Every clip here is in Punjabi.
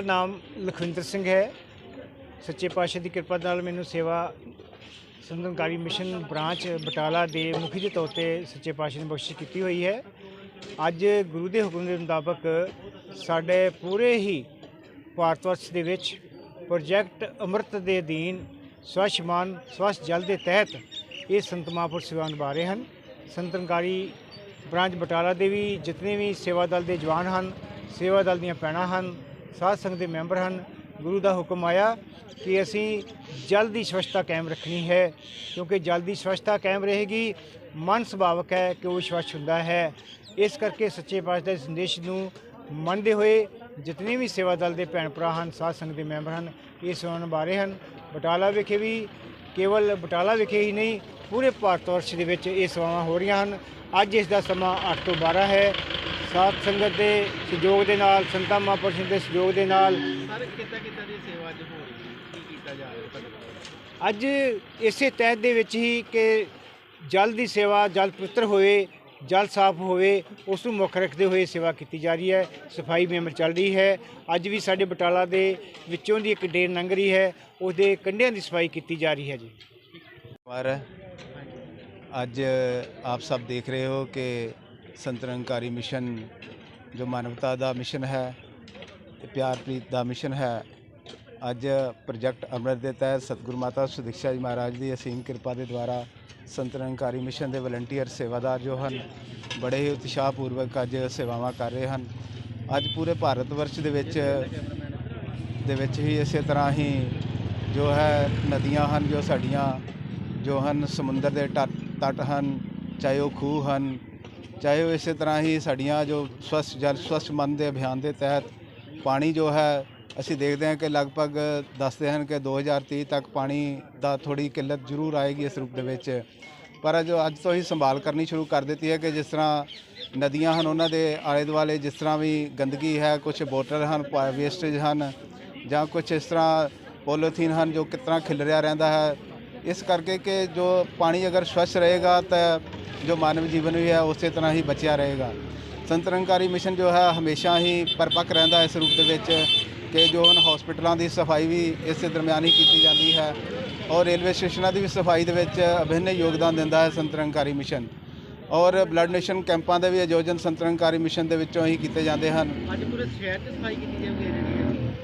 ਮੇਰਾ ਨਾਮ ਲਖਵਿੰਦਰ ਸਿੰਘ ਹੈ। ਸੱਚੇ ਪਾਤਸ਼ਾਹ ਦੀ ਕਿਰਪਾ ਨਾਲ ਮੈਨੂੰ ਸੇਵਾ ਸੰਤਨਕਾਰੀ ਮਿਸ਼ਨ ਬ੍ਰਾਂਚ ਬਟਾਲਾ ਦੇ ਮੁਖੀ ਦੇ ਤੌਰ ਤੇ ਸੱਚੇ ਪਾਤਸ਼ਾਹ ਨੇ ਬਖਸ਼ਿਸ਼ ਕੀਤੀ ਹੋਈ ਹੈ। ਅੱਜ ਗੁਰੂ ਦੇ ਹੁਕਮ ਦੇ ਮੁਤਾਬਕ ਸਾਡੇ ਪੂਰੇ ਹੀ ਭਾਰਤ ਵਰਸ਼ ਦੇ ਵਿੱਚ ਪ੍ਰੋਜੈਕਟ ਅੰਮ੍ਰਿਤ ਦੇ ਅਧੀਨ ਸਵੱਛਮਾਨ ਸਵੱਛ ਜਲ ਦੇ ਤਹਿਤ ਇਹ ਸੰਤ ਮਹਾਂਪੁਰਖ ਸੇਵਾ ਨਿਭਾ ਰਹੇ ਹਨ। ਸੰਤਨਕਾਰੀ ਬ੍ਰਾਂਚ ਬਟਾਲਾ ਦੇ ਵੀ ਜਿਤਨੇ ਵੀ ਸੇਵਾ ਦਲ ਦੇ ਜਵਾਨ ਹਨ, ਸੇਵਾ ਦਲ ਦੀਆਂ ਭੈਣਾਂ ਹਨ ਸਾਧ ਸੰਗਤ ਦੇ ਮੈਂਬਰ ਹਨ, ਗੁਰੂ ਦਾ ਹੁਕਮ ਆਇਆ ਕਿ ਅਸੀਂ ਜਲ ਦੀ ਸਵੱਛਤਾ ਕਾਇਮ ਰੱਖਣੀ ਹੈ, ਕਿਉਂਕਿ ਜਲ ਦੀ ਸਵੱਛਤਾ ਕਾਇਮ ਰਹੇਗੀ, ਮਨ ਸੁਭਾਵਕ ਹੈ ਕਿ ਉਹ ਸਵੱਛ ਹੁੰਦਾ ਹੈ। ਇਸ ਕਰਕੇ ਸੱਚੇ ਪਾਤਸ਼ਾਹ ਦੇ ਸੰਦੇਸ਼ ਨੂੰ ਮੰਨਦੇ ਹੋਏ ਜਿਤਨੇ ਵੀ ਸੇਵਾ ਦਲ ਦੇ ਭੈਣ ਭਰਾ ਹਨ, ਸਾਧ ਸੰਗਤ ਦੇ ਮੈਂਬਰ ਹਨ, ਇਹ ਸੇਵਾ ਨਿਭਾ ਰਹੇ ਹਨ। ਬਟਾਲਾ ਵਿਖੇ ਵੀ ਕੇਵਲ ਬਟਾਲਾ ਵਿਖੇ ਹੀ ਨਹੀਂ, ਪੂਰੇ ਭਾਰਤ ਵਰਸ਼ ਦੇ ਵਿੱਚ ਇਹ ਸੇਵਾਵਾਂ ਹੋ ਰਹੀਆਂ ਹਨ। ਅੱਜ ਇਸ ਦਾ ਸਮਾਂ 8 ਤੋਂ 12 ਹੈ। ਸਾਧ ਸੰਗਤ ਦੇ ਸਹਿਯੋਗ ਦੇ ਨਾਲ ਸੰਤਾਂ ਮਹਾਂਪੁਰਸ਼ਾਂ ਦੇ ਸਹਿਯੋਗ ਦੇ ਨਾਲ। ਸਰ ਕਿੱਦਾਂ ਕਿੱਦਾਂ ਦੀ ਸੇਵਾ ਅੱਜ ਹੋ ਰਹੀ ਹੈ? ਕੀ ਕੀਤਾ ਜਾ ਰਿਹਾ? ਅੱਜ ਇਸੇ ਤਹਿਤ ਦੇ ਵਿੱਚ ਹੀ ਕਿ ਜਲ ਦੀ ਸੇਵਾ ਜਲ ਪਵਿੱਤਰ ਹੋਵੇ ਜਲ ਸਾਫ਼ ਹੋਵੇ ਉਸ ਨੂੰ ਮੁੱਖ ਰੱਖਦੇ ਹੋਏ ਸੇਵਾ ਕੀਤੀ ਜਾ ਰਹੀ ਹੈ। ਸਫ਼ਾਈ ਮੁਹਿੰਮ ਚੱਲ ਰਹੀ ਹੈ। ਅੱਜ ਵੀ ਸਾਡੇ ਬਟਾਲਾ ਦੇ ਵਿੱਚੋਂ ਦੀ ਇੱਕ ਡੇਰ ਲੰਘ ਰਹੀ ਹੈ। ਉਹਦੇ ਕੰਢਿਆਂ ਦੀ ਸਫ਼ਾਈ ਕੀਤੀ ਜਾ ਰਹੀ ਹੈ ਜੀ। ਪਰ ਅੱਜ ਆਪ ਸਭ ਦੇਖ ਰਹੇ ਹੋ ਕਿ ਸੰਤਰੰਗਕਾਰੀ ਮਿਸ਼ਨ ਜੋ ਮਾਨਵਤਾ ਦਾ ਮਿਸ਼ਨ ਹੈ ਤੇ ਪਿਆਰ ਪ੍ਰੀਤ ਦਾ ਮਿਸ਼ਨ ਹੈ, ਅੱਜ ਪ੍ਰੋਜੈਕਟ ਅੰਮ੍ਰਿਤ ਦੇ ਤਹਿਤ ਸਤਿਗੁਰੂ ਮਾਤਾ ਸੁਦੀਕਸ਼ਾ ਜੀ ਮਹਾਰਾਜ ਦੀ ਅਸੀਮ ਕਿਰਪਾ ਦੇ ਦੁਆਰਾ ਸੰਤ ਮਿਸ਼ਨ ਦੇ ਵਲੰਟੀਅਰ ਸੇਵਾਦਾਰ ਜੋ ਹਨ, ਬੜੇ ਹੀ ਉਤਸ਼ਾਹਪੂਰਵਕ ਅੱਜ ਸੇਵਾਵਾਂ ਕਰ ਰਹੇ ਹਨ। ਅੱਜ ਪੂਰੇ ਭਾਰਤ ਵਰਸ਼ ਦੇ ਵਿੱਚ ਦੇ ਵਿੱਚ ਹੀ ਇਸੇ ਤਰ੍ਹਾਂ ਹੀ ਜੋ ਹੈ ਨਦੀਆਂ ਹਨ ਜੋ ਸਾਡੀਆਂ ਜੋ ਹਨ, ਸਮੁੰਦਰ ਦੇ ਤੱਟ ਤੱਟ ਹਨ, ਚਾਹੇ ਉਹ ਖੂਹ ਹਨ ਚਾਹੇ ਉਹ ਇਸੇ ਤਰ੍ਹਾਂ ਹੀ ਸਾਡੀਆਂ ਜੋ ਸਵੱਛ ਜਲ ਸਵੱਛ ਮਨ ਦੇ ਅਭਿਆਨ ਦੇ ਤਹਿਤ ਪਾਣੀ ਜੋ ਹੈ, ਅਸੀਂ ਦੇਖਦੇ ਹਾਂ ਕਿ ਲਗਭਗ ਦੱਸਦੇ ਹਨ ਕਿ 2030 ਤੱਕ ਪਾਣੀ ਦਾ ਥੋੜੀ ਕਿੱਲਤ ਜ਼ਰੂਰ ਆਏਗੀ ਇਸ ਰੂਪ ਦੇ ਵਿੱਚ। ਪਰ ਜੋ ਅੱਜ ਤੋਂ ਹੀ ਸੰਭਾਲ ਕਰਨੀ ਸ਼ੁਰੂ ਕਰ ਦਿੱਤੀ ਹੈ ਕਿ ਜਿਸ ਤਰ੍ਹਾਂ ਨਦੀਆਂ ਹਨ, ਉਹਨਾਂ ਦੇ ਆਲੇ ਦੁਆਲੇ ਜਿਸ ਤਰ੍ਹਾਂ ਵੀ ਗੰਦਗੀ ਹੈ ਕੁਝ ਬੋਟਲ ਹਨ ਵੇਸਟੇਜ ਹਨ ਜਾਂ ਕੁਝ ਇਸ ਤਰ੍ਹਾਂ ਪੋਲੀਥੀਨ ਹਨ ਜੋ ਕਿਸ ਤਰ੍ਹਾਂ ਖਿਲਰਿਆ ਰਹਿੰਦਾ ਹੈ ਇਸ ਕਰਕੇ ਕਿ ਜੋ ਪਾਣੀ ਅਗਰ ਸਵੱਛ ਰਹੇਗਾ ਤਾਂ ਜੋ ਮਾਨਵ ਜੀਵਨ ਵੀ ਹੈ, ਉਸੇ ਤਰ੍ਹਾਂ ਹੀ ਬਚਿਆ ਰਹੇਗਾ। ਸੰਤ ਮਿਸ਼ਨ ਜੋ ਹੈ, ਹਮੇਸ਼ਾ ਹੀ ਪਰਪੱਕ ਰਹਿੰਦਾ ਇਸ ਰੂਪ ਦੇ ਵਿੱਚ ਕਿ ਜੋ ਹਨ ਹਸਪੀਟਲਾਂ ਦੀ ਸਫ਼ਾਈ ਵੀ ਇਸੇ ਦਰਮਿਆਨ ਹੀ ਕੀਤੀ ਜਾਂਦੀ ਹੈ ਔਰ ਰੇਲਵੇ ਸਟੇਸ਼ਨਾਂ ਦੀ ਵੀ ਸਫ਼ਾਈ ਦੇ ਵਿੱਚ ਅਭਿੰਨ ਯੋਗਦਾਨ ਦਿੰਦਾ ਹੈ ਸੰਤ ਮਿਸ਼ਨ। ਔਰ ਬਲੱਡ ਡੋਨੇਸ਼ਨ ਕੈਂਪਾਂ ਦੇ ਵੀ ਆਯੋਜਨ ਸੰਤ ਮਿਸ਼ਨ ਦੇ ਵਿੱਚੋਂ ਹੀ ਕੀਤੇ ਜਾਂਦੇ ਹਨ। ਅੱਜ ਪੂਰੇ ਸ਼ਹਿਰ 'ਚ ਸਫ਼ਾਈ ਕੀਤੀ ਜਾਊਗੀ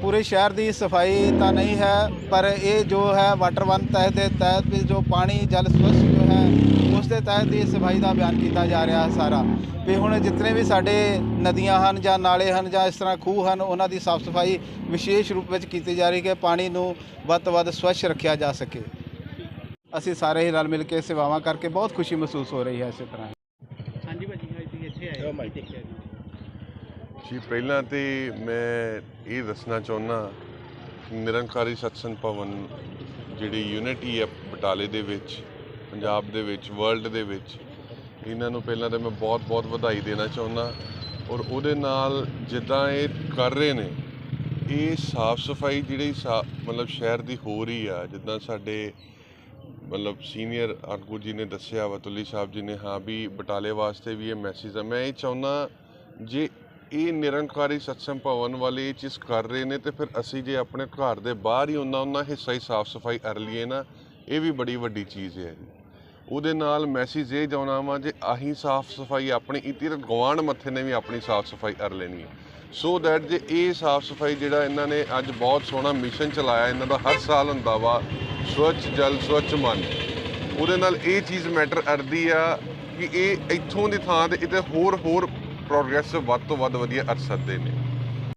ਪੂਰੇ ਸ਼ਹਿਰ ਦੀ ਸਫ਼ਾਈ ਤਾਂ ਨਹੀਂ ਹੈ ਪਰ ਇਹ ਜੋ ਹੈ ਵਾਟਰ ਵਨ ਤਹਿਤ ਦੇ ਤਹਿਤ ਵੀ ਜੋ ਪਾਣੀ ਜਲ ਸਵੱਛ ਜੋ ਹੈ ਉਸ ਦੇ ਤਹਿਤ ਹੀ ਸਫ਼ਾਈ ਦਾ ਬਿਆਨ ਕੀਤਾ ਜਾ ਰਿਹਾ ਹੈ ਸਾਰਾ। ਵੀ ਹੁਣ ਜਿਤਨੇ ਵੀ ਸਾਡੇ ਨਦੀਆਂ ਹਨ ਜਾਂ ਨਾਲੇ ਹਨ ਜਾਂ ਇਸ ਤਰ੍ਹਾਂ ਖੂਹ ਹਨ ਉਹਨਾਂ ਦੀ ਸਾਫ਼ ਸਫ਼ਾਈ ਵਿਸ਼ੇਸ਼ ਰੂਪ ਵਿੱਚ ਕੀਤੀ ਜਾ ਰਹੀ ਕਿ ਪਾਣੀ ਨੂੰ ਵੱਧ ਤੋਂ ਵੱਧ ਸਵੱਛ ਰੱਖਿਆ ਜਾ ਸਕੇ। ਅਸੀਂ ਸਾਰੇ ਹੀ ਰਲ ਮਿਲ ਕੇ ਸੇਵਾਵਾਂ ਕਰਕੇ ਬਹੁਤ ਖੁਸ਼ੀ ਮਹਿਸੂਸ ਹੋ ਰਹੀ ਹੈ ਇਸੇ ਤਰ੍ਹਾਂ। ਹਾਂਜੀ ਭਾਜੀ ਅੱਜ ਤੁਸੀਂ ਇੱਥੇ ਆਏ ਦੇਖਿਆ ਜੀ, ਪਹਿਲਾਂ ਤੇ ਮੈਂ ਇਹ ਦੱਸਣਾ ਚਾਹੁੰਦਾ ਨਿਰੰਕਾਰੀ ਸਤਸੰਗ ਭਵਨ ਜਿਹੜੀ ਯੂਨਿਟੀ ਹੈ ਬਟਾਲੇ ਦੇ ਵਿੱਚ, ਪੰਜਾਬ ਦੇ ਵਿੱਚ ਵਰਲਡ ਦੇ ਵਿੱਚ, ਇਹਨਾਂ ਨੂੰ ਪਹਿਲਾਂ ਤਾਂ ਮੈਂ ਬਹੁਤ-ਬਹੁਤ ਵਧਾਈ ਦੇਣਾ ਚਾਹੁੰਦਾ ਔਰ ਉਹਦੇ ਨਾਲ ਜਿੱਦਾਂ ਇਹ ਕਰ ਰਹੇ ਨੇ, ਇਹ ਸਾਫ਼ ਸਫ਼ਾਈ ਜਿਹੜੀ ਸਾ- ਮਤਲਬ ਸ਼ਹਿਰ ਦੀ ਹੋ ਰਹੀ ਆ, ਜਿੱਦਾਂ ਸਾਡੇ ਮਤਲਬ ਸੀਨੀਅਰ ਆਗੂ ਜੀ ਨੇ ਦੱਸਿਆ, ਵਤੁਲੀ ਸਾਹਿਬ ਜੀ ਨੇ, ਹਾਂ ਵੀ ਬਟਾਲੇ ਵਾਸਤੇ ਵੀ ਇਹ ਮੈਸੇਜ ਆ। ਮੈਂ ਇਹ ਚਾਹੁੰਦਾ ਜੇ ਇਹ ਨਿਰੰਕਾਰੀ ਸਤਸੰਗ ਭਵਨ ਵਾਲੇ ਇਹ ਚੀਜ਼ ਕਰ ਰਹੇ ਨੇ ਤੇ ਫਿਰ ਅਸੀਂ ਜੇ ਆਪਣੇ ਘਰ ਦੇ ਬਾਹਰ ਹੀ ਉਹਨਾਂ ਉਹਨਾਂ ਹਿੱਸਾ ਹੀ ਸਾਫ਼ ਸਫ਼ਾਈ ਕਰ ਲਈਏ ਨਾ, ਇਹ ਵੀ ਬੜੀ ਵੱਡੀ ਚੀਜ਼ ਹੈ ਜੀ। ਉਹਦੇ ਨਾਲ ਮੈਸੇਜ ਇਹ ਜਾਉਣਾ ਵਾ ਜੇ ਆਹੀ ਸਾਫ਼ ਸਫ਼ਾਈ ਆਪਣੀ ਇਤੀ ਤਾਂ ਮੱਥੇ ਨੇ ਵੀ ਆਪਣੀ ਸਾਫ਼ ਸਫ਼ਾਈ ਕਰ ਲੈਣੀ ਹੈ। ਸੋ ਦੈਟ ਜੇ ਇਹ ਸਾਫ਼ ਸਫ਼ਾਈ ਜਿਹੜਾ ਇਹਨਾਂ ਨੇ ਅੱਜ ਬਹੁਤ ਸੋਹਣਾ ਮਿਸ਼ਨ ਚਲਾਇਆ, ਇਹਨਾਂ ਦਾ ਹਰ ਸਾਲ ਹੁੰਦਾ ਵਾ, ਸਵੱਛ ਜਲ, ਸਵੱਛ ਮਨ। ਉਹਦੇ ਨਾਲ ਇਹ ਚੀਜ਼ ਮੈਟਰ ਕਰਦੀ ਆ ਕਿ ਇਹ ਇੱਥੋਂ ਦੀ ਥਾਂ ਤੇ ਇਤੇ ਹੋਰ ਹੋਰ ਪ੍ਰੋਗਰੈਸ ਵੱਧ ਤੋਂ ਵੱਧ ਵਧੀਆ ਕਰ ਸਕਦੇ ਨੇ।